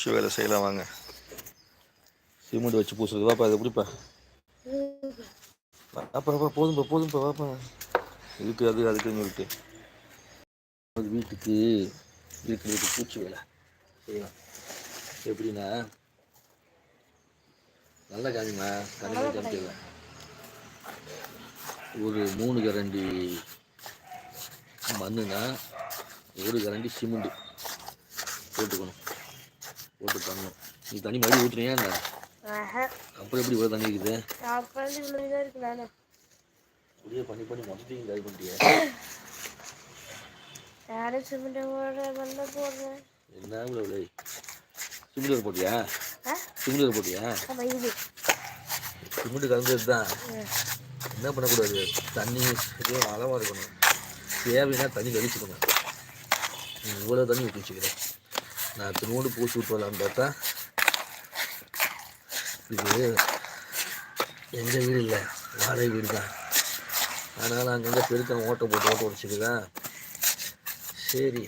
பூச்சி வேலை செய்யலாம் வாங்க. சிமெண்ட் வச்சு பூசுறது. வாப்பா இதை பிடிப்பா. அப்பா அப்பா போதும்பா போதும்பா வாப்பா. இதுக்கு அது அதுக்குன்னு சொல்லிட்டு. அது வீட்டுக்கு இருக்கிறது பூச்சி வேலை. செய்யலாம். எப்படின்னா நல்லா காமிமா கண்ணு காமிக்கல ஒரு மூணு கரண்டி மண்ணுனா ஒரு கரண்டி சிமெண்ட் போட்டுக்கணும். போட்டு பண்ணணும் நீ தண்ணி மறுபடியும் ஊற்றுறியா என்ன? அப்புறம் எப்படி இவ்வளோ தண்ணி இருக்குது? அப்போ வந்து இவ்வளோ இதாக இருக்கு நானே. இப்படியே பண்ணி பண்ணி மொத்தத்தையும் காலி பண்ணிட்டியா. என்ன இவ்வளோ விலை? சிமெண்ட் போட்டியா? ஆ? சிமெண்ட் போட்டியா? இது. சிமெண்ட் கலந்தது தான். என்ன பண்ணக்கூடாது? தண்ணி இதே அளவாக இருக்கணும். தேவைன்னா தண்ணி கழிச்சுக்கணும் இவ்வளோ தண்ணி ஊற்றி வச்சுக்கிறேன் நான் திருவோண்டு பூசி விட்டு வரலான்னு பார்த்தா இது எங்கள் வீடு இல்லை வாடகை வீடு தான். அதனால் அங்கங்கே பெருக்கம் ஓட்டை போட்டு ஓட்ட உடச்சிக்குதா. சரி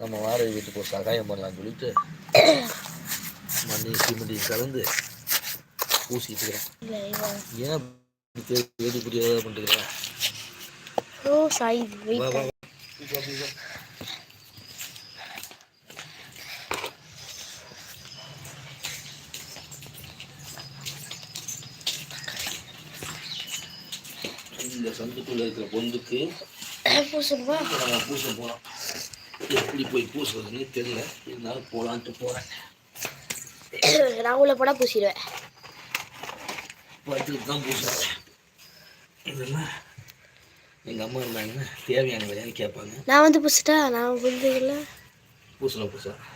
நம்ம வாடகை வீட்டுக்கு ஒரு சகாயம் பண்ணலாம்னு சொல்லிட்டு மண்ணி சிமெண்டையும் கலந்து பூசிட்டு இருக்கிறேன். ஏன் தேடி புரியாத பண்ணுறீங்களா ஓ சாய் வா வா வெயிட் வா. வா, வா, வா. இந்த சந்துக்குள்ள இருக்கிற பொந்துக்கு நம்ம பூச போகிறோம் எப்படி போய் பூசுறதுன்னு தெரியல. இருந்தாலும் போகலான்ட்டு போகிறேன் நான் உள்ள போனால் பூசிடுவேன். பார்த்துட்டு தான் பூசுறேன். இதெல்லாம் எங்கள் அம்மா இருந்தாங்கன்னா தேவையான வேலையான்னு கேட்பாங்க. நான் வந்து பூசிட்டா? நான் வந்து இல்லை. பூசலாம் பூசலாம்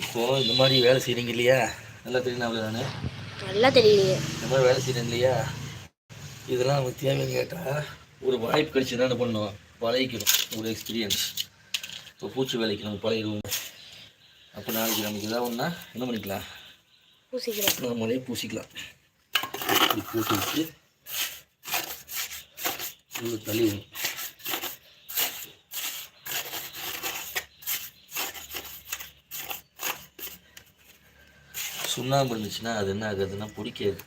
இப்போ இந்த மாதிரி வேலை செய்கிறீங்க இல்லையா? நல்லா தெரியும் அவ்வளோ தானே நல்லா தெரியலையே. இந்த மாதிரி வேலை செய்கிறேன் இல்லையா? இதெல்லாம் நமக்கு தேவைன்னு கேட்டால் ஒரு வாய்ப்பு கிடைச்சி என்ன பண்ணணும்? பழகிக்கணும். ஒரு எக்ஸ்பீரியன்ஸ் இப்போ பூச்சி வேலைக்கு நம்ம பழகிடுவோம். அப்போ நாளைக்கு நமக்கு ஏதாவது ஒன்றா என்ன பண்ணிக்கலாம்? பூசிக்கிறேன் நம்மளே பூசிக்கலாம். இப்படி பூசி வச்சு உள்ள தள்ளி விடணும் சுண்ணாம்பு இருந்துச்சுன்னா அது என்ன ஆகுதுன்னா பிடிக்காது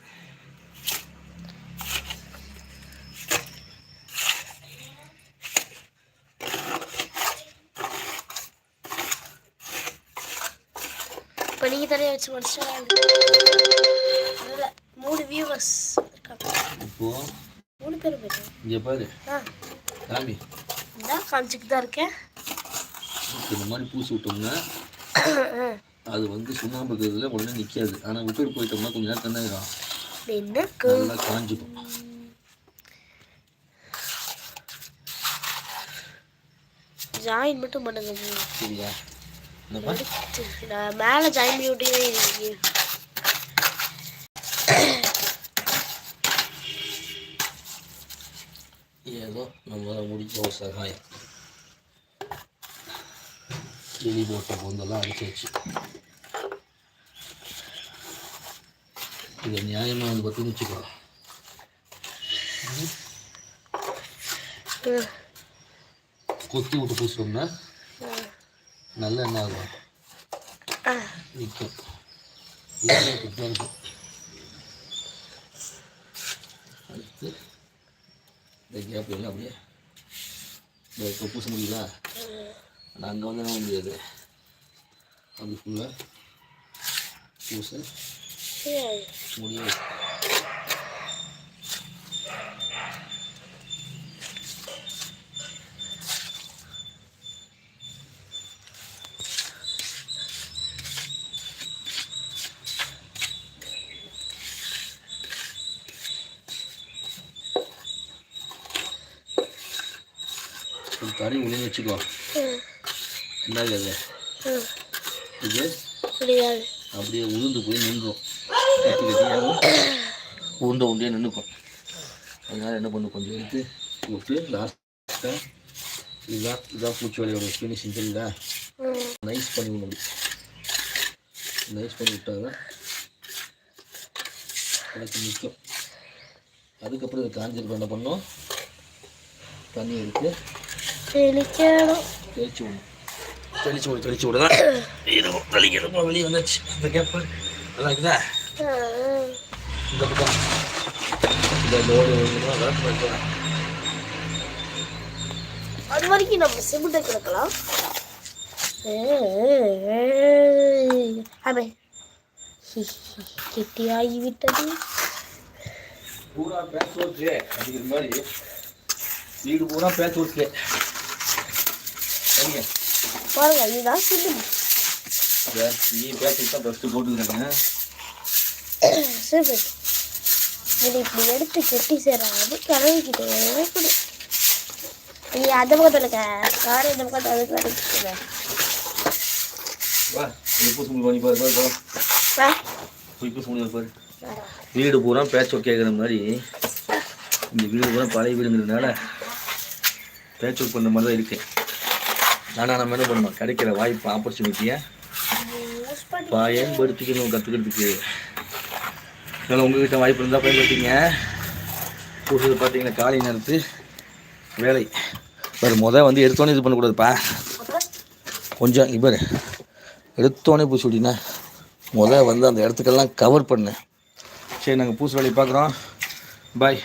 நீங்கள் தனியாக வச்சு முடிச்சா மூணு வியூவர்ஸ் இருக்காங்க. இப்போ மூணு பேர் போயிட்டு. இங்கே பாரு. ஆ. காமி. இந்தா காமிச்சிட்டு தான் இருக்கேன். இந்த மாதிரி பூசி விட்டோம்னா அது வந்து சுண்ணாம்பு இருக்கிறதுல உடனே நிற்காது ஆனால் விட்டுட்டு போயிட்டோம்னா கொஞ்ச நேரம் என்ன நல்லா காஞ்சிக்கும் ஜாயின் மட்டும் பண்ணுங்க சரியா? மேலே ஜாயின் பண்ணி விட்டீங்க இருக்கீங்க ஏதோ நம்மளால் முடிஞ்ச சகாயம். கிளி போட்ட பொந்தெல்லாம் அடிச்சாச்சு இது நியாயமாக வந்து பற்றி வச்சுக்கோ கொத்தி விட்டு பூசிட்டோம்னா நல்ல ஆகும். நிற்கும் இருக்கும். அடுத்து இந்த கேப் எல்லாம் அப்படியே இந்த பூச முடியல ஆனால் அங்கே வந்து என்ன முடியாது. அது ஃபுல்லாக பூச முடியாது. ஒரு தறி உள்ள வச்சுக்கோ என்ன அது இது அப்படியே உளுந்து போய் நின்றும் கட்டி கட்டியாக உருண்டை உண்டே நின்றுக்கும் அதனால் என்ன பண்ணு கொஞ்சம் எடுத்து விட்டு லாஸ்ட்டாக இதுதான் இதுதான் பூச்சி வேலையோட ஃபினிஷிங் தெரியுதா நைஸ் பண்ணி விடணும் நைஸ் பண்ணி விட்டாதான் எனக்கு நிற்கும் அதுக்கப்புறம் இது காஞ்சிருக்க என்ன பண்ணோம் தண்ணி எடுத்து தெளிக்கணும் தேய்ச்சி விடணும் தெளிச்சு விடு தெளிச்சு விடுதான் தெளிக்கிறப்போ வெளியே வந்துச்சு இந்த கேப்பு நல்லா இருக்குதா இந்த பக்கம் இந்த வைக்கலாம் அது வரைக்கும் நம்ம சிமெண்ட்டை கிடக்கலாம் ஆமே கெட்டியாகி விட்டது பூரா ஒர்க்கு அப்படிங்கிற மாதிரி வீடு பூரா ஒர்க்கு சரிங்க பாருங்க இதுதான் இந்த நீ ஒர்க் தான் ஃபஸ்ட்டு போட்டுக்கிறாங்க. இதை இப்படி எடுத்து கெட்டி சேர்றாங்க. இருக்கணும் நீ அந்த பக்கத்தில் இருக்க கார் இந்த பக்கத்தில் அதுக்கு அடிச்சுக்கோங்க வா பூசு பண்ணி பாரு பாரு பாரு. வா. போய் பூசு முடி பாரு. வா. வீடு பூரா ஒர்க் கேட்குற மாதிரி. இந்த வீடு பூரா பழைய வீடுங்கிறதுனால பேட்ச் ஒர்க் பண்ணுற மாதிரி தான் இருக்கு. ஆனால் நம்ம என்ன பண்ணணும் கிடைக்கிற வாய்ப்பு ஆப்பர்ச்சுனிட்டியை பயன்படுத்திக்கணும் கற்றுக்கிறதுக்கு அதனால் உங்கள்கிட்ட வாய்ப்பு இருந்தால் பயன்படுத்திங்க புதுசு பார்த்தீங்கன்னா காலை நேரத்து வேலை. பாரு முத வந்து எடுத்தோன்னே இது பண்ணக்கூடாதுப்பா. கொஞ்சம் இப்போ எடுத்தோன்னே பூசி விட்டினா முத வந்து அந்த இடத்துக்கெல்லாம் கவர் பண்ணு. சரி நாங்கள் பூசு வேலையை பார்க்குறோம். பாய்